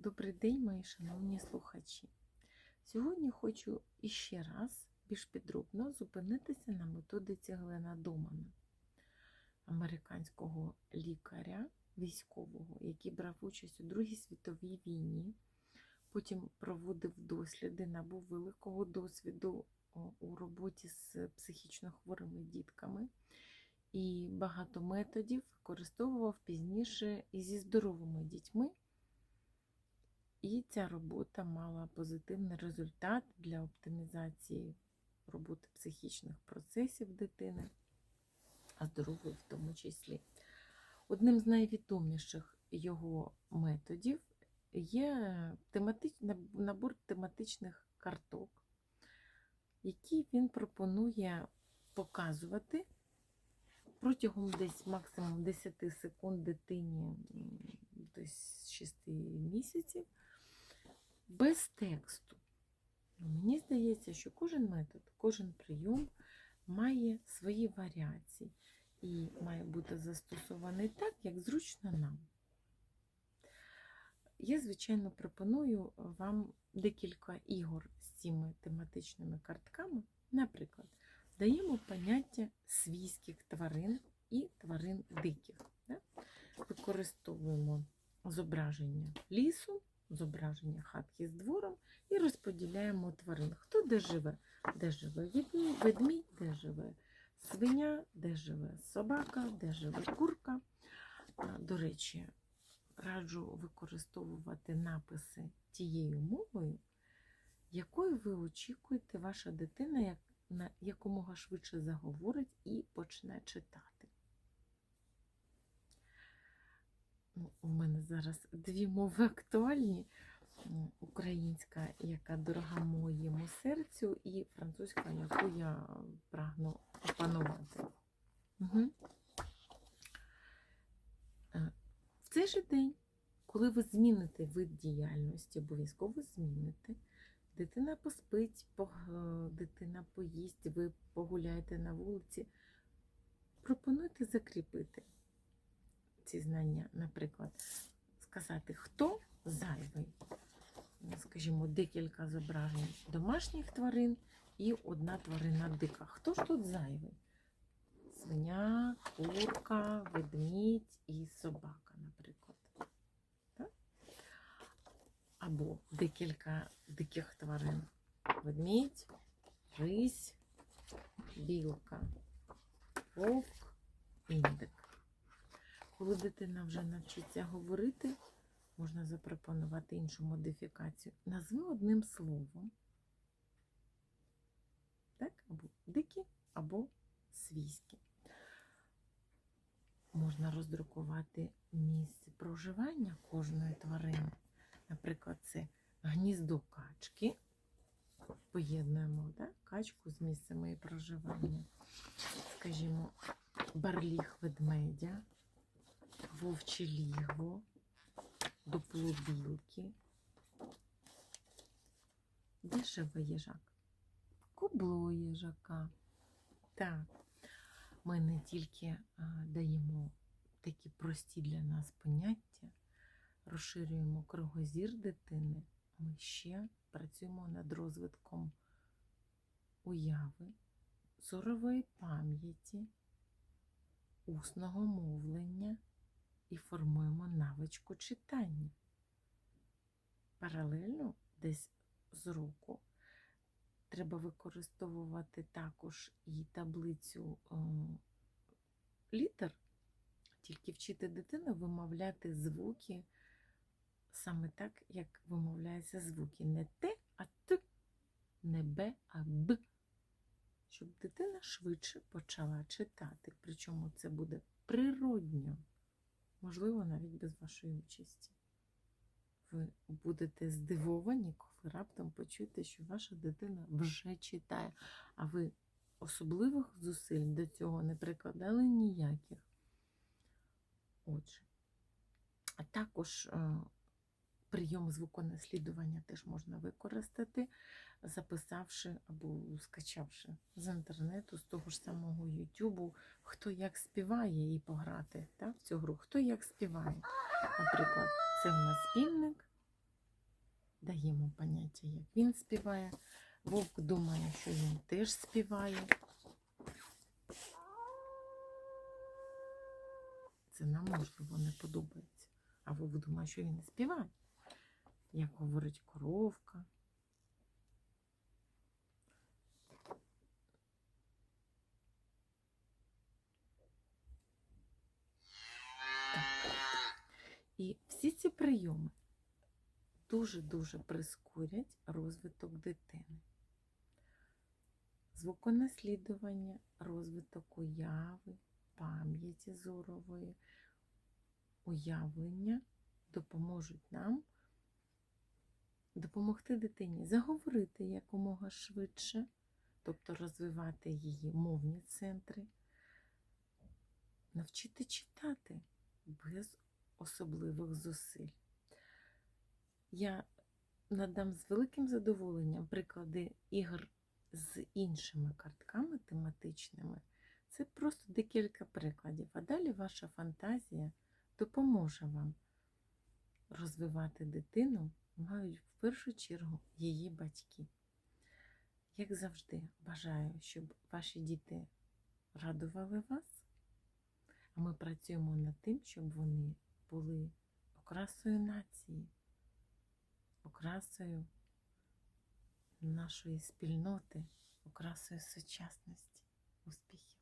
Добрий день, мої шановні слухачі. Сьогодні хочу іще раз більш підробно зупинитися на методиці Глена Домана, американського лікаря військового, який брав участь у Другій світовій війні. Потім проводив досліди, набув великого досвіду у роботі з психічно хворими дітками і багато методів використовував пізніше і зі здоровими дітьми. І ця робота мала позитивний результат для оптимізації роботи психічних процесів дитини, а здорової в тому числі. Одним з найвідоміших його методів є тематич... набор тематичних карток, які він пропонує показувати протягом десь максимум 10 секунд дитині десь 6 місяців без тексту. Ну, Мені здається, що кожен метод, кожен прийом має свої варіації і має бути застосований так, як зручно нам. Я, звичайно, пропоную вам декілька ігор з цими тематичними картками. Наприклад, даємо поняття свійських тварин і тварин диких. Використовуємо зображення лісу, зображення хатки з двором і розподіляємо тварин. Хто де живе? Де живе ведмідь, де живе свиня, де живе собака, де живе курка. До речі, раджу використовувати написи тією мовою, якою ви очікуєте, ваша дитина як на якомога швидше заговорить і почне читати. Ну, У мене зараз дві мови актуальні: українська, яка дорога моєму серцю, і французька, яку я прагну опанувати. Угу. В цей же день, коли ви зміните вид діяльності, обов'язково зміните. Дитина поспить, дитина поїсть, ви погуляєте на вулиці. Пропонуйте закріпити ці знання, наприклад, сказати, хто зайвий. Скажімо, декілька зображень домашніх тварин і одна тварина дика. Хто ж тут зайвий? Свиня, курка, ведмідь і собака, наприклад. Так? Або декілька диких тварин. Ведмідь, рись, білка, вовк, індик. Коли дитина вже навчиться говорити, можна запропонувати іншу модифікацію. Назви одним словом. Так? Або дикі, або свійські. Можна роздрукувати місце проживання кожної тварини. Наприклад, це гніздо качки. Поєднуємо так? качку з місцем її проживання. Скажімо, барліг ведмедя, вовче лігво, дупло білки. Де живе їжак? Кубло їжака. Так, ми не тільки даємо такі прості для нас поняття, розширюємо кругозір дитини, ми ще працюємо над розвитком уяви, зорової пам'яті, усного мовлення формуємо навичку читання. Паралельно десь з року треба використовувати також і таблицю е, літер, тільки вчити дитину вимовляти звуки саме так, як вимовляються звуки. Не Т, а Т, не Б, а Б. Щоб дитина швидше почала читати. Причому це буде природньо, можливо, навіть без вашої участі. Ви будете здивовані, коли раптом почуєте, що ваша дитина вже читає, а ви особливих зусиль до цього не прикладали ніяких. Отже, а також прийом звуконаслідування теж можна використати, записавши або скачавши з інтернету, з того ж самого Ютубу, хто як співає і пограти так, в цю гру, хто як співає. Наприклад, це в нас спільник, даємо поняття, як він співає. Вовк думає, що він теж співає. Це нам можливо не подобається. А вовк думає, що він співає. Як говорить коровка. І всі ці прийоми дуже-дуже прискорять розвиток дитини. Звуконаслідування, розвиток уяви, пам'яті зорової, уявлення допоможуть нам допомогти дитині заговорити якомога швидше, тобто розвивати її мовні центри, навчити читати без особливих зусиль. Я надам з великим задоволенням приклади ігор з іншими картками тематичними. Це просто декілька прикладів, а далі ваша фантазія допоможе вам розвивати дитину, мають в першу чергу її батьки. Як завжди, бажаю, щоб ваші діти радували вас, а ми працюємо над тим, щоб вони були окрасою нації, окрасою нашої спільноти, окрасою сучасності. Успіхів!